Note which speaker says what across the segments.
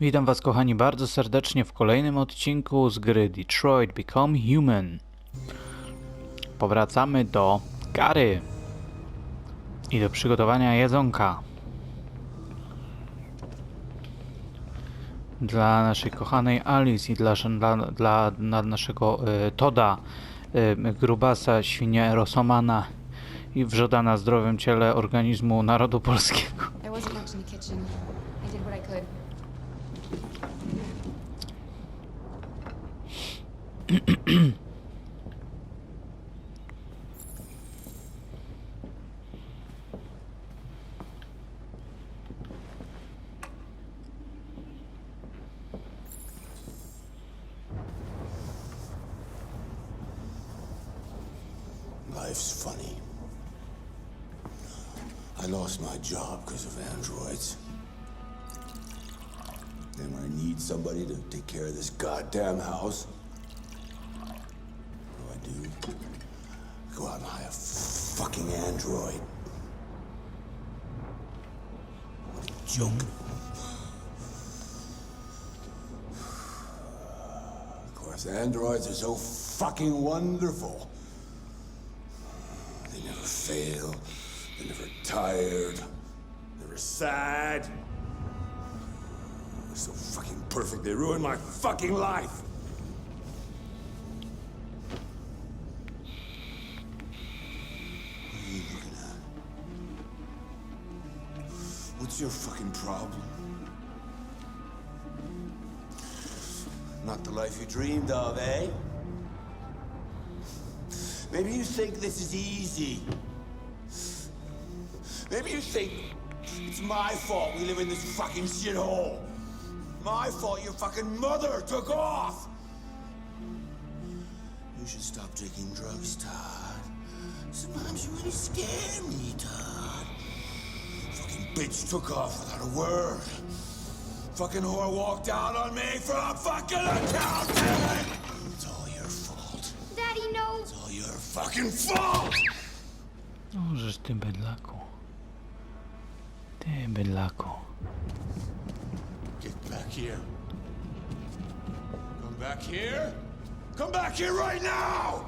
Speaker 1: Witam Was, kochani, bardzo serdecznie w kolejnym odcinku z gry Detroit Become Human. Powracamy do Gary i do przygotowania jedzonka dla naszej kochanej Alice i dla, dla, dla, dla naszego e, Toda, e, grubasa, świnia Rosomana i wrzoda na zdrowym ciele organizmu narodu polskiego.
Speaker 2: Life's funny. I lost my job because of androids. And I need somebody to take care of this goddamn house, Hire a fucking android. What a joke. Of course, androids are so fucking wonderful. They never fail. They're never tired. They're Never sad. They're so fucking perfect. They ruin my fucking life. Your fucking problem? Not the life you dreamed of, eh? Maybe you think this is easy. Maybe you think it's my fault we live in this fucking shithole. My fault your fucking mother took off. You should stop taking drugs, Todd. Sometimes you really scare me, Todd. Fucking bitch took off without a word. Fucking whore walked out on me for a fucking accountant. It's all your fault.
Speaker 3: Daddy, no!
Speaker 2: It's all your fucking fault!
Speaker 1: O, żeż ty bydlaku. Ty bydlaku.
Speaker 2: Get back here. Come back here. Come back here right now!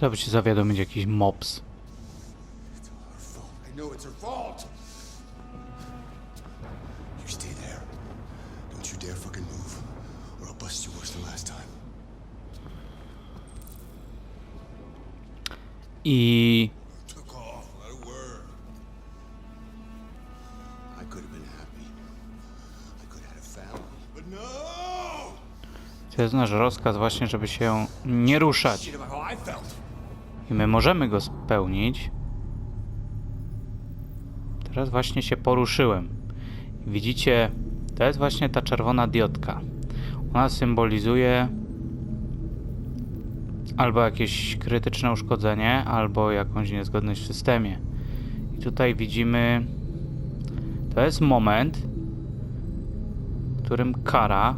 Speaker 2: Have had a family. But no!
Speaker 1: to jest nasz rozkaz właśnie, żeby się nie ruszać.
Speaker 2: I
Speaker 1: my możemy go spełnić. Teraz właśnie się poruszyłem. Widzicie, to jest właśnie ta czerwona diodka. Ona symbolizuje albo jakieś krytyczne uszkodzenie, albo jakąś niezgodność w systemie. I tutaj widzimy, to jest moment, w którym kara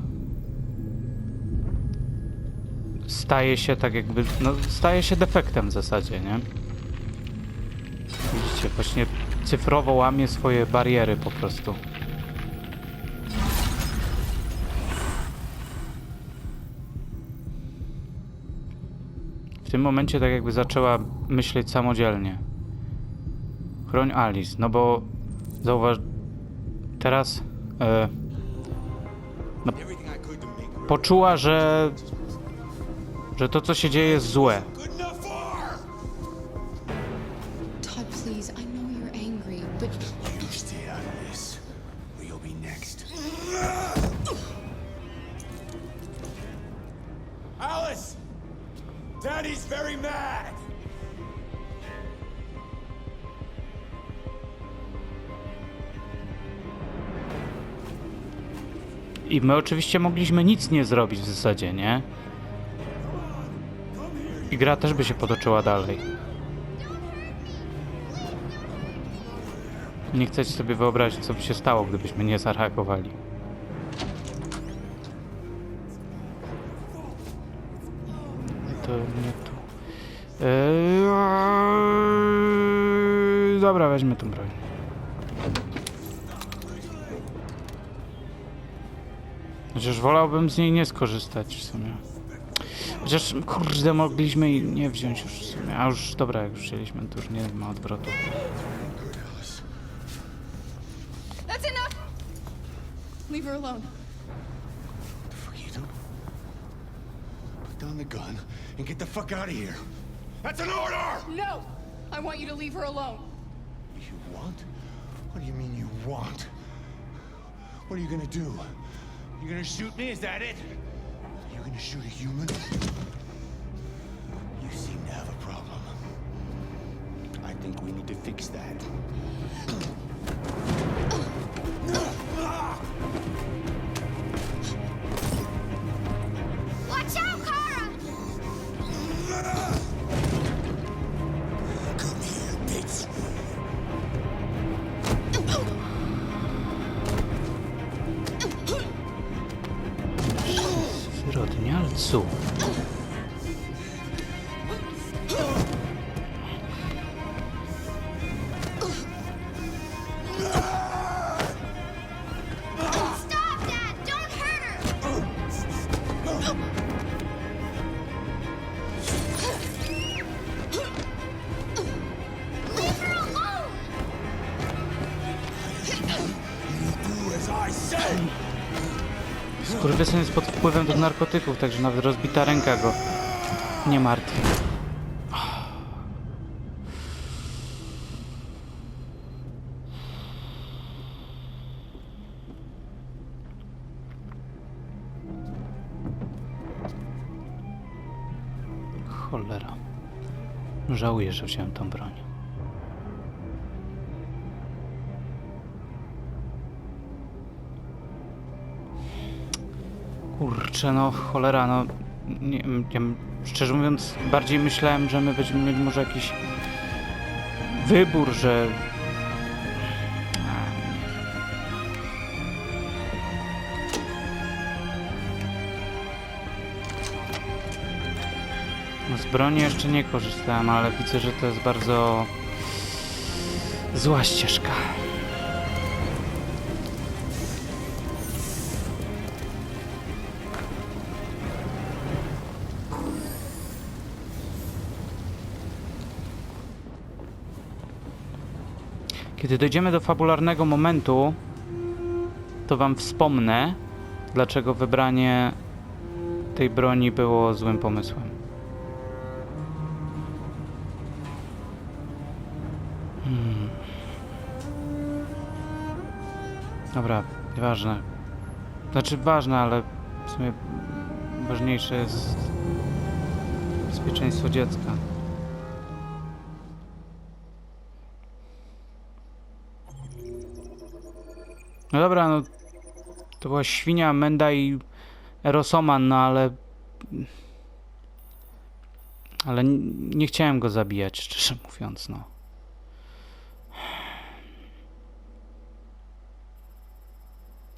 Speaker 1: staje się tak jakby, no staje się defektem w zasadzie, nie? Widzicie, właśnie cyfrowo łamie swoje bariery po prostu. W tym momencie tak jakby zaczęła myśleć samodzielnie. Chroń Alice, no bo zauważ, teraz
Speaker 2: make her
Speaker 1: poczuła, że że to co się dzieje jest złe.
Speaker 2: good enough for her.
Speaker 3: Todd, please, I know you're angry, but
Speaker 2: You stay out of this, or you'll be next. Alice! Daddy's very mad!
Speaker 1: I my oczywiście mogliśmy nic nie zrobić w zasadzie, nie? I gra też by się potoczyła dalej. Nie chcecie sobie wyobrazić, co by się stało, gdybyśmy nie zareagowali. To nie tu. Eee, dobra, weźmy tą broń. Chociaż wolałbym z niej nie skorzystać w sumie. Chociaż kurde, mogliśmy jej nie wziąć już w sumie. A już dobra, jak już wzięliśmy, to już nie ma odwrotu.
Speaker 3: That's enough! Leave her alone.
Speaker 2: The fuck you do? Put down the gun and get the fuck out of here. That's an order!
Speaker 3: No! I want you to leave her alone.
Speaker 2: You want? What do you mean you want? What are you gonna do? You gonna shoot me? Is that it? You gonna shoot a human? You seem to have a problem. I think we need to fix that. 你要走
Speaker 1: Skurwysyn jest pod wpływem do narkotyków, także nawet rozbita ręka go nie martwi. Cholera. Żałuję, że wziąłem tą broń. Kurczę, no cholera, no nie, szczerze mówiąc bardziej myślałem, że my będziemy mieli może jakiś wybór, że... No z broni jeszcze nie korzystałem, ale widzę, że to jest bardzo zła ścieżka. Kiedy dojdziemy do fabularnego momentu, to wam wspomnę, dlaczego wybranie tej broni było złym pomysłem. Hmm. Dobra, nieważne. Znaczy ważne, ale w sumie ważniejsze jest bezpieczeństwo dziecka. No dobra, no to była świnia, Menda i Erosoman, no ale ale nie chciałem go zabijać, szczerze mówiąc, no.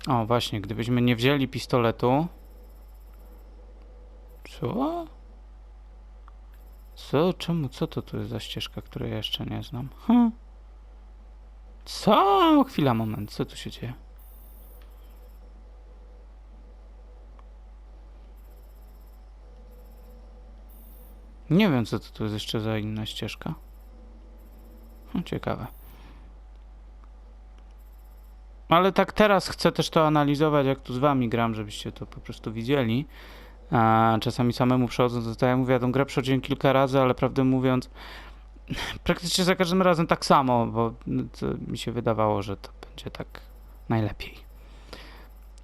Speaker 1: O, właśnie, gdybyśmy nie wzięli pistoletu. Co? Co? Czemu? Co to tu jest za ścieżka, której jeszcze nie znam? Hm. Co? Chwila, moment, co tu się dzieje? Nie wiem, co to tu jest jeszcze za inna ścieżka. No, ciekawe. Ale tak teraz chcę też to analizować, jak tu z wami gram, żebyście to po prostu widzieli. A czasami samemu przechodząc, to tak jak mówię, ja tą grę przechodziłem kilka razy, ale prawdę mówiąc, praktycznie za każdym razem tak samo, bo mi się wydawało, że to będzie tak najlepiej.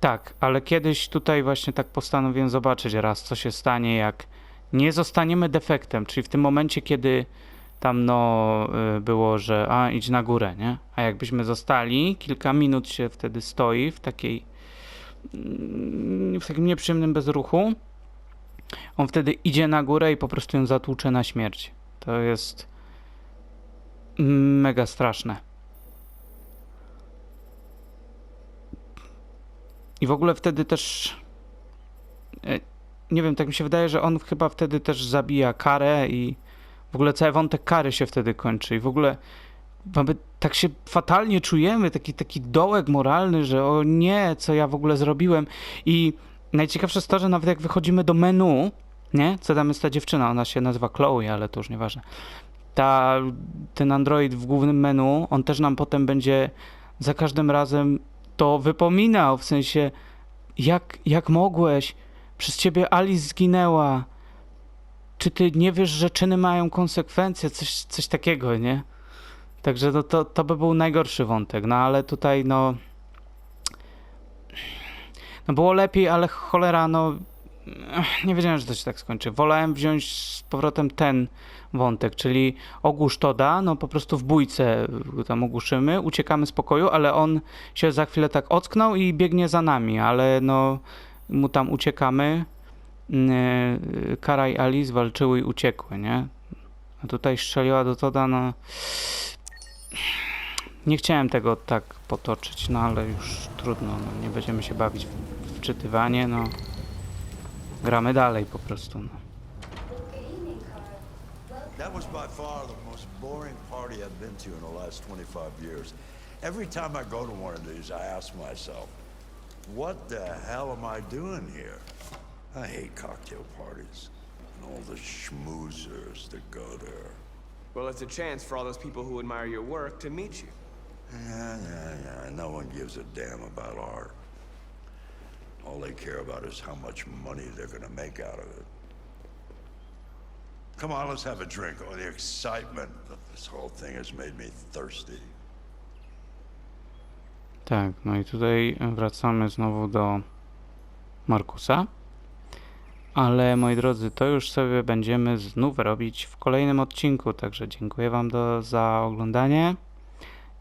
Speaker 1: Tak, ale kiedyś tutaj właśnie tak postanowiłem zobaczyć raz, co się stanie, jak nie zostaniemy defektem, czyli w tym momencie, kiedy tam no y, było, że a idź na górę, nie? A jakbyśmy zostali, kilka minut się wtedy stoi w takiej mm, w takim nieprzyjemnym bezruchu. On wtedy idzie na górę i po prostu ją zatłucze na śmierć. To jest mega straszne. I w ogóle wtedy też e, nie wiem, tak mi się wydaje, że on chyba wtedy też zabija karę i w ogóle cały wątek kary się wtedy kończy i w ogóle mamy, tak się fatalnie czujemy, taki, taki dołek moralny, że o nie, co ja w ogóle zrobiłem. I najciekawsze jest to, że nawet jak wychodzimy do menu, nie? Co tam jest ta dziewczyna? Ona się nazywa Chloe, ale to już nieważne. Ta, ten Android w głównym menu, on też nam potem będzie za każdym razem to wypominał, w sensie jak, jak mogłeś? Przez ciebie Alice zginęła. Czy ty nie wiesz, że czyny mają konsekwencje? Coś, coś takiego, nie? Także no to, to by był najgorszy wątek, no ale tutaj no... No było lepiej, ale cholera, no... Nie wiedziałem, że to się tak skończy. Wolałem wziąć z powrotem ten wątek, czyli ogłusz Toda, no po prostu w bójce tam ogłuszymy, uciekamy z pokoju, ale on się za chwilę tak ocknął i biegnie za nami, ale no mu tam uciekamy. Yy, Kara i Alice walczyły i uciekły, nie? A tutaj strzeliła do Toda, no... Nie chciałem tego tak potoczyć, no ale już trudno, no, nie będziemy się bawić w wczytywanie, no. Gramy dalej po prostu, no.
Speaker 4: That was by far the most boring party I've been to in the last 25 years. Every time I go to one of these, I ask myself, what the hell am I doing here? I hate cocktail parties and all the schmoozers that go there.
Speaker 5: Well, it's a chance for all those people who admire your work to meet you.
Speaker 4: Yeah, yeah, yeah. No one gives a damn about art. All they care about is how much money they're gonna make out of it. Come on, let's have a drink. Oh, the excitement of this whole thing has made me thirsty.
Speaker 1: Tak, no i tutaj wracamy znowu do Markusa. Ale moi drodzy, to już sobie będziemy znów robić w kolejnym odcinku, także dziękuję Wam do, za oglądanie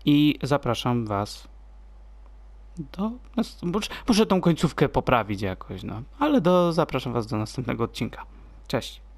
Speaker 1: i zapraszam Was do. Muszę, muszę tą końcówkę poprawić jakoś, no, ale do, zapraszam Was do następnego odcinka. Cześć.